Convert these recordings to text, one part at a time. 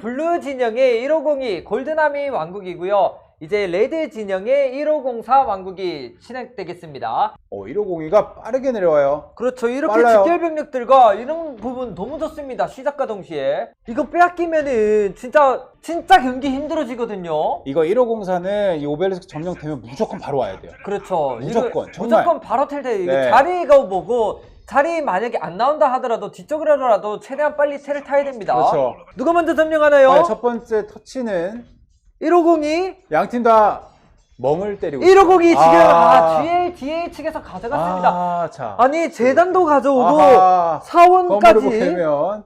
블루 진영의 1502 골드나미 왕국이고요. 이제 레드 진영의 1504 왕국이 진행되겠습니다. 어, 1502가 빠르게 내려와요. 그렇죠. 이렇게 빨라요. 직결 병력들과 이런 부분 너무 좋습니다. 시작과 동시에. 이거 빼앗기면은 진짜 진짜 경기 힘들어지거든요. 이거 1504는 이 오벨리스크 점령되면 무조건 바로 와야 돼요. 그렇죠. 무조건, 정말. 무조건 바로 텔테 이거 네. 자리가 뭐고 자리 만약에 안 나온다 하더라도 뒤쪽으로라도 최대한 빨리 테를 타야 됩니다. 그렇죠. 누가 먼저 점령하나요? 네, 첫 번째 터치는 1502양팀 다 멍을 때리고 있어요. 1502 지금 아, 아. GLDA 측에서 가져갔습니다. 아, 자. 아 니 재단도 가져오고 아하. 사원까지 보면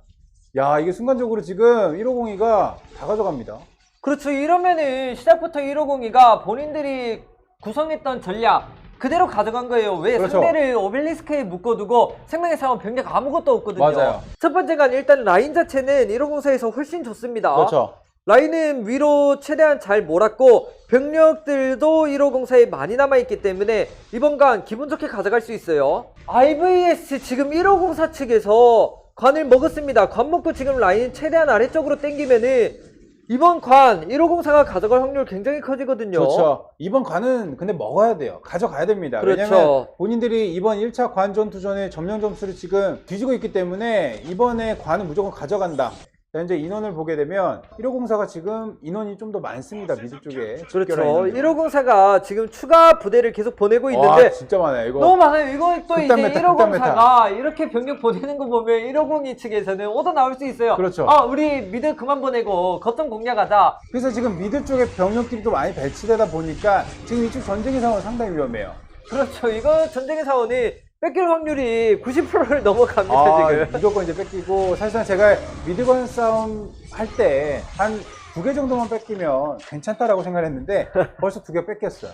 야 이게 순간적으로 지금 1502가 다 가져갑니다. 그렇죠. 이러면은 시작부터 1502가 본인들이 구성했던 전략 그대로 가져간 거예요. 왜 그렇죠. 상대를 오벨리스크에 묶어두고 생명의 사원 병력 아무것도 없거든요. 맞아요. 첫 번째가 일단 라인 자체는 1504에서 훨씬 좋습니다. 그렇죠. 라인은 위로 최대한 잘 몰았고 병력들도 1504에 많이 남아있기 때문에 이번 간 기분 좋게 가져갈 수 있어요. IVS 지금 1504 측에서 관을 먹었습니다. 관 먹고 지금 라인 최대한 아래쪽으로 당기면은 이번 관 1504가 가져갈 확률 굉장히 커지거든요. 그렇죠. 이번 관은 근데 먹어야 돼요. 가져가야 됩니다. 그렇죠. 왜냐면 본인들이 이번 1차 관 전투전의 점령 점수를 지금 뒤지고 있기 때문에 이번에 관은 무조건 가져간다. 자, 이제 인원을 보게 되면 1504가 지금 인원이 좀 더 많습니다. 미드 쪽에. 그렇죠. 집결한 인원이. 1504가 지금 추가 부대를 계속 보내고 와, 있는데 진짜 많아요. 이거. 너무 많아요. 이거 또 이제 극단 메타, 극단 1504가 이렇게 병력 보내는 거 보면 1502 측에서는 오더 나올 수 있어요. 그렇죠. 아, 우리 미드 그만 보내고 거점 공략하자. 그래서 지금 미드 쪽에 병력들이 또 많이 배치되다 보니까 지금 이쪽 전쟁의 상황은 상당히 위험해요. 그렇죠. 이거 전쟁의 사원이 뺏길 확률이 90%를 넘어갑니다, 아, 지금. 무조건 이제 뺏기고 사실상 제가 미드건 싸움 할 때 한 두 개 정도만 뺏기면 괜찮다라고 생각했는데 벌써 두 개 뺏겼어요.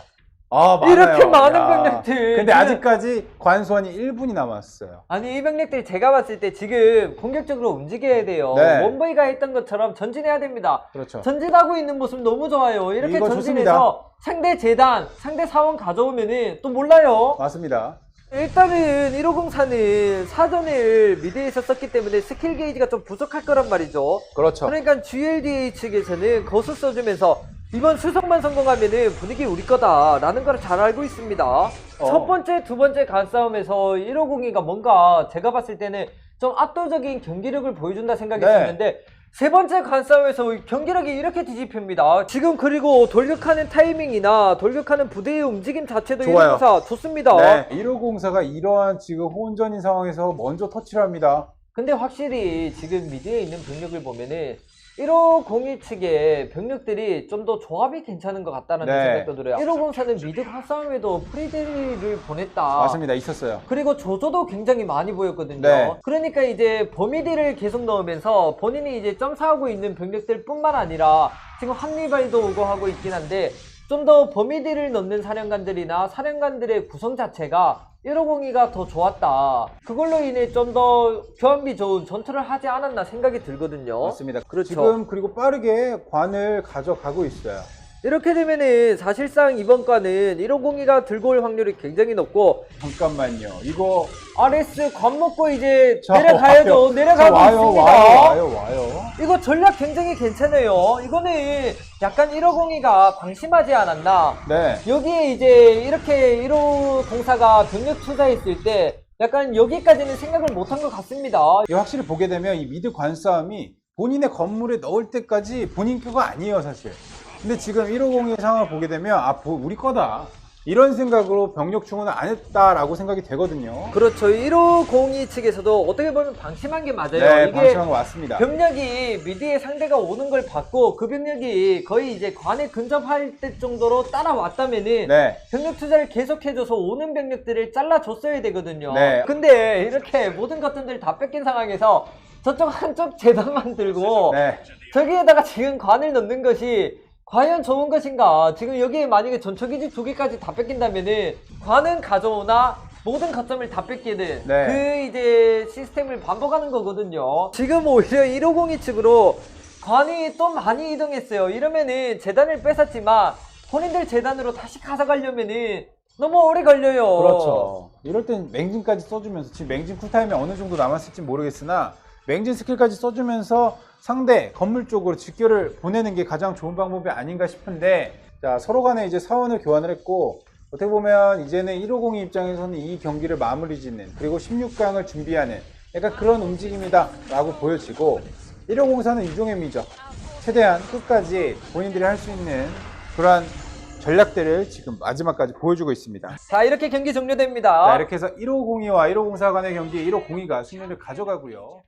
아, 많아요. 이렇게 많은 야. 병력들. 근데 지금- 아직까지 관수원이 1분이 남았어요. 아니, 이 병력들 제가 봤을 때 지금 공격적으로 움직여야 돼요. 네. 원보이가 했던 것처럼 전진해야 됩니다. 그렇죠. 전진하고 있는 모습 너무 좋아요. 이렇게 이거 전진해서 상대 재단, 상대 사원 가져오면은 또 몰라요. 맞습니다. 일단은 1504는 사전을 미드에서 썼기 때문에 스킬 게이지가 좀 부족할 거란 말이죠. 그렇죠. 그러니까 GLDA 측에서는 거수 써주면서 이번 수성만 성공하면은 분위기 우리 거다라는 걸 잘 알고 있습니다. 첫 번째, 두 번째 간싸움에서 1502가 뭔가 제가 봤을 때는 좀 압도적인 경기력을 보여준다 생각이 네. 세 번째 간싸움에서 경기력이 이렇게 뒤집힙니다. 지금 그리고 돌격하는 타이밍이나 돌격하는 부대의 움직임 자체도 좋아요. 1504 좋습니다. 네. 1504가 이러한 지금 호운전인 상황에서 먼저 터치를 합니다. 근데 확실히 지금 미드에 있는 병력을 보면은 1502 측의 병력들이 좀 더 조합이 괜찮은 것 같다는 네. 생각도 들어요. 1504는 미드 화싸움에도 프리데리를 보냈다. 맞습니다. 있었어요. 그리고 조조도 굉장히 많이 보였거든요. 네. 그러니까 이제 버미디를 계속 넣으면서 본인이 이제 점사하고 있는 병력들 뿐만 아니라 지금 한니발도 오고 하고 있긴 한데 좀 더 버미디를 넣는 사령관들이나 사령관들의 구성 자체가 1502가 더 좋았다. 그걸로 인해 좀 더 교환비 좋은 전투를 하지 않았나 생각이 들거든요. 맞습니다. 그렇죠. 지금 그리고 빠르게 관을 가져가고 있어요. 이렇게 되면은 사실상 이번 과는 1502가 들고 올 확률이 굉장히 높고 잠깐만요. 이거 RS 관 먹고 이제 자, 내려가야죠. 와요. 내려가고 자, 와요, 있습니다. 와요, 와요, 와요. 이거 전략 굉장히 괜찮아요. 이거는 약간 1502가 방심하지 않았나. 네. 여기에 이제 이렇게 1504가 병력 투자했을 때 약간 여기까지는 생각을 못한 것 같습니다. 이 확실히 보게 되면 이 미드 관싸움이 본인의 건물에 넣을 때까지 본인 거가 아니에요, 사실. 근데 지금 150의 상황을 보게 되면 아, 보- 우리 거다. 이런 생각으로 병력 충원을 안 했다라고 생각이 되거든요. 그렇죠. 1502 측에서도 어떻게 보면 방심한 게 맞아요. 네, 이게 방심한 거 맞습니다. 병력이 미디에 상대가 오는 걸 봤고 그 병력이 거의 이제 관에 근접할 때 정도로 따라왔다면은 네. 병력 투자를 계속해줘서 오는 병력들을 잘라줬어야 되거든요. 네. 근데 이렇게 모든 것들을 다 뺏긴 상황에서 저쪽 한쪽 재단만 들고 네. 저기에다가 지금 관을 넣는 것이 과연 좋은 것인가? 지금 여기에 만약에 전초기지 두 개까지 다 뺏긴다면은 관은 가져오나 모든 거점을 다 뺏기는 네. 그 이제 시스템을 반복하는 거거든요. 지금 오히려 1502 측으로 관이 또 많이 이동했어요. 이러면은 재단을 뺏었지만 본인들 재단으로 다시 가져가려면은 너무 오래 걸려요. 그렇죠. 이럴 땐 맹진까지 써주면서 지금 맹진 쿨타임이 어느 정도 남았을지 모르겠으나 맹진 스킬까지 써주면서 상대 건물 쪽으로 직결을 보내는 게 가장 좋은 방법이 아닌가 싶은데 자 서로 간에 이제 사원을 교환을 했고 어떻게 보면 이제는 150 입장에서는 이 경기를 마무리 짓는 그리고 16강을 준비하는 약간 그런 움직임이다 라고 보여지고 150사는 이종의 미적 최대한 끝까지 본인들이 할 수 있는 그러한 전략들을 지금 마지막까지 보여주고 있습니다. 자, 이렇게 경기 종료됩니다. 자, 이렇게 해서 1502와 1504 간의 경기 1502가 승리를 가져가고요.